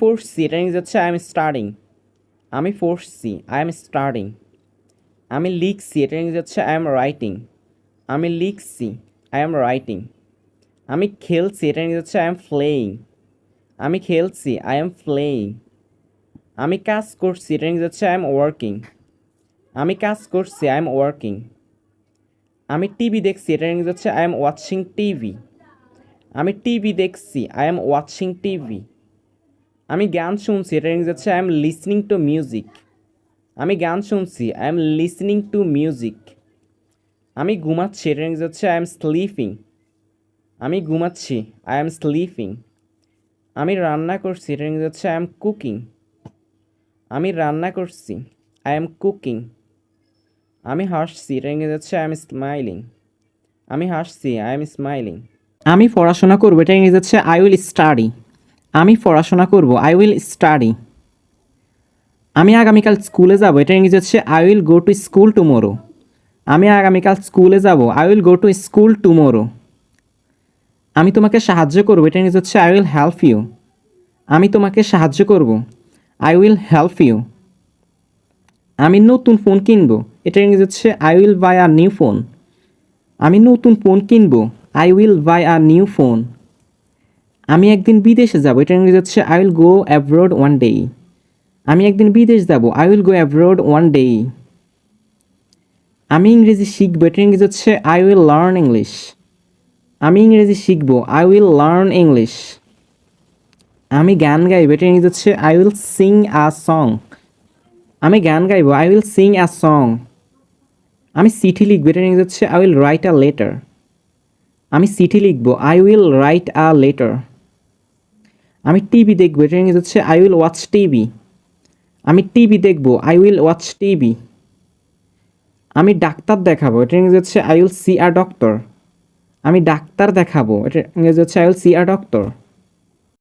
পড়ছি এটা ইংরেজি হচ্ছে আই এম স্টার্টিং আমি পড়ছি আই এম স্টার্টিং আমি লিখছি এটা ইংরেজি হচ্ছে আই এম রাইটিং আমি লিখছি আই এম রাইটিং আমি খেলছি এটা ইংরেজি হচ্ছে আই এম প্লেয়িং আমি খেলছি আই এম প্লেয়িং আমি কাজ করছি এটা ইংরেজি হচ্ছে আই এম ওয়ার্কিং আমি কাজ করছি আই এম ওয়ার্কিং আমি টিভি দেখছি এটা ইংরেজি হচ্ছে আই এম ওয়াচিং টিভি আমি টিভি দেখছি আই এম ওয়াচিং টিভি আমি গান শুনছি, এটা ইংরেজি হচ্ছে I am listening to music আমি গান শুনছি I am listening to music আমি ঘুমাচ্ছি, এটা ইংরেজি হচ্ছে আই এম স্লিপিং আমি ঘুমাচ্ছি আই এম স্লিপিং আমি রান্না করছি, এটা ইংরেজি হচ্ছে আই এম কুকিং আমি রান্না করছি আই এম কুকিং আমি হাসছি, এটা ইংরেজি হচ্ছে আই এম স্মাইলিং আমি হাসছি আই এম স্মাইলিং আমি পড়াশোনা করব, এটা ইংরেজি হচ্ছে আই উইল স্টাডি আমি পড়াশোনা করব আই উইল স্টাডি আমি আগামীকাল স্কুলে যাব, এটা ইংরেজি হচ্ছে I will go to school tomorrow আমি আগামীকাল স্কুলে যাব I will go to school tomorrow আমি তোমাকে সাহায্য করব, এটা ইংরেজি হচ্ছে আই উইল হেল্প ইউ আমি তোমাকে সাহায্য করব আই উইল হেল্প ইউ আমি নতুন ফোন কিনবো, এটা ইংরেজি হচ্ছে I will buy a new phone আমি নতুন ফোন কিনবো I will buy a new phone আমি একদিন বিদেশে যাব। এটা ইংরেজি হচ্ছে I will go abroad one day আমি একদিন বিদেশ যাব। I will go abroad one day আমি ইংরেজি শিখব। এটা ইংরেজি হচ্ছে আই উইল লার্ন ইংলিশ আমি ইংরেজি শিখব। আই উইল লার্ন ইংলিশ আমি গান গাইবো। এটা ইংরেজি হচ্ছে I will sing a song আমি গান গাইবো। I will sing a song আমি চিঠি লিখব। এটা ইংরেজি হচ্ছে I will write a letter আমি চিঠি লিখব। I will write a letter আমি টিভি দেখব, এটা ইংরেজি হচ্ছে আই উইল ওয়াচ টিভি। আমি টিভি দেখব আই উইল ওয়াচ টিভি। আমি ডাক্তার দেখাবো, এটা ইংরেজি হচ্ছে I will see a doctor আমি ডাক্তার দেখাবো, এটা ইংরেজি হচ্ছে I will see a doctor